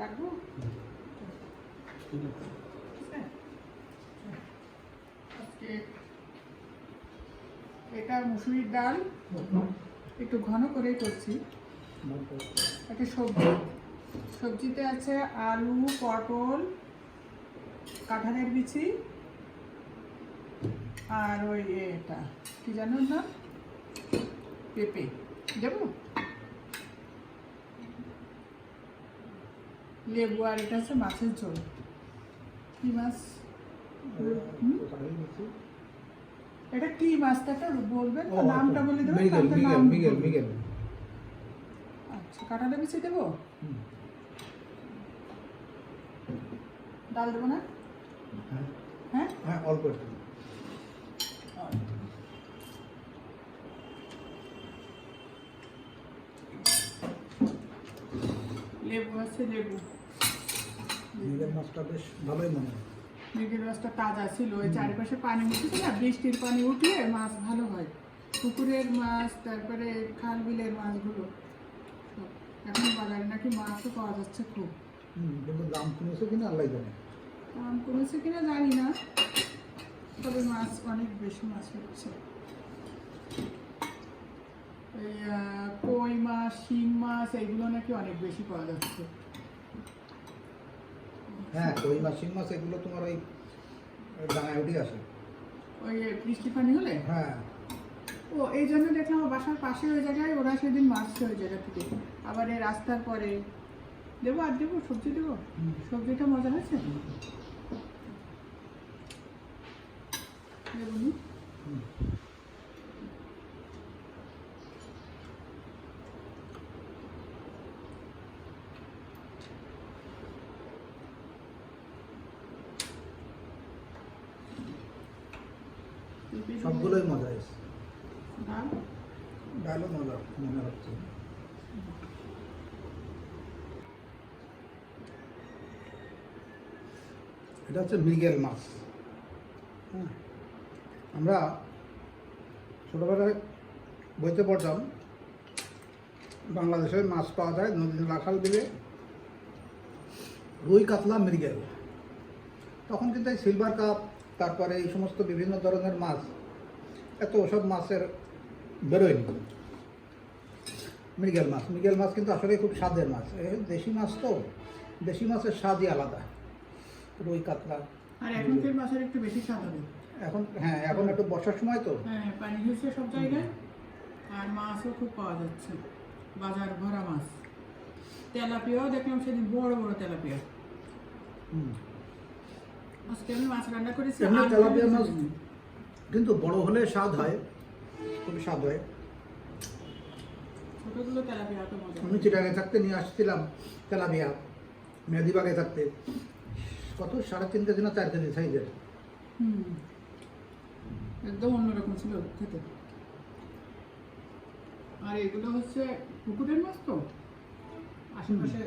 রাখব ঠিক আজকে এটা মুসুরির ডাল। একটু ঘন করেই করছি। একটা সবজি। সবজিতে আছে আলু, পটল, কাঁঠালের বিচি আর ওই এটা, কি জানো না পেঁপে। দেবো লেবু আর এটা হচ্ছে মাছের ঝোল। কি মাছ? এটা কি মাছটা বলবেন তো? নামটা বলে দেবেন মিগেল মিগেল আচ্ছা কাঁঠালে বিছিয়ে দেবো। ডাল দেবো না? হ্যাঁ। হ্যাঁ? হ্যাঁ অল্প একটু। লেবু আছে লেবু। মিগেল মাছটা বেশ ভালোই মনে হয়। মৃগের মাছটা তাজা ছিল ওই চারিপাশে পানি উঠেছে না বৃষ্টির পানি উঠলে মাছ ভালো হয়। পুকুরের মাছ তারপরে খাল বিলের মাছগুলো। এখন বাজারে নাকি মাছও পাওয়া যাচ্ছে খুব। কিন্তু দাম কমেছে কিনা আল্লাহ জানে। দাম কমেছে কিনা জানি না তবে মাছ অনেক বেশি মাছ হচ্ছে। এই কই মাছ শিং মাছ এগুলো নাকি অনেক বেশি পাওয়া যাচ্ছে। হ্যাঁ কই মাছ শিং মাছ এগুলো তোমার ওই ডাঙায় উঠে আসে ওই বৃষ্টি পানি হলে? হ্যাঁ। ও এই জন্য দেখলাম বাসার পাশে ওই জায়গায় ওরা সেদিন মারছে ওই জায়গা থেকে। আবার এই রাস্তার পরে। দেবো আর দেবো সবজি দেবো? হুম। সবজিটা মজা হয়েছে? দেবো সবগুলোই মজা এসে ডাল ডালও মজা মনে হচ্ছে। এটা হচ্ছে মৃগেল মাছ। হ্যাঁ। আমরা ছোটোবেলায় বইতে পড়তাম বাংলাদেশে মাছ পাওয়া যায় নদীর লাখাল বিলে। রুই কাতলা মৃগেল। তখন কিন্তু এই সিলভার কাপ তারপরে এই সমস্ত বিভিন্ন ধরনের মাছ এত ওসব মাছের বেরোয়নি মৃগেল মাছ মৃগেল মাছ কিন্তু আসলে খুব স্বাদের মাছ। দেশি মাছ তো দেশি মাছের স্বাদই আলাদা। রুই কাতলা। আর এখনকার মাছের একটু বেশি স্বাদ হবে। এখন হ্যাঁ এখন একটু বর্ষার সময় তো। হ্যাঁ পানি হয়েছে সব জায়গায়। আর মাছও খুব পাওয়া যাচ্ছে। বাজার ভরা মাছ। তেলাপিয়াও দেখলাম সেদিন বড় বড় তেলাপিয়া। হুম। আজকে আমি মাছ রান্না করেছি এমনি তেলাপিয়া মাছ কিন্তু বড় হলে স্বাদ হয় খুবই স্বাদ হয়। ছোটগুলো তেলাপিয়া তো মজা আমি চিটাগে থাকতে নিয়ে আসছিলাম তেলাপিয়া মেদিবাগে থাকতে। কত? সাড়ে তিন কেজি না চার কেজি সাইজের। হুম। একদম অন্যরকম ছিল খেতে। আর এগুলো হচ্ছে পুকুরের মাছ তো? আশেপাশে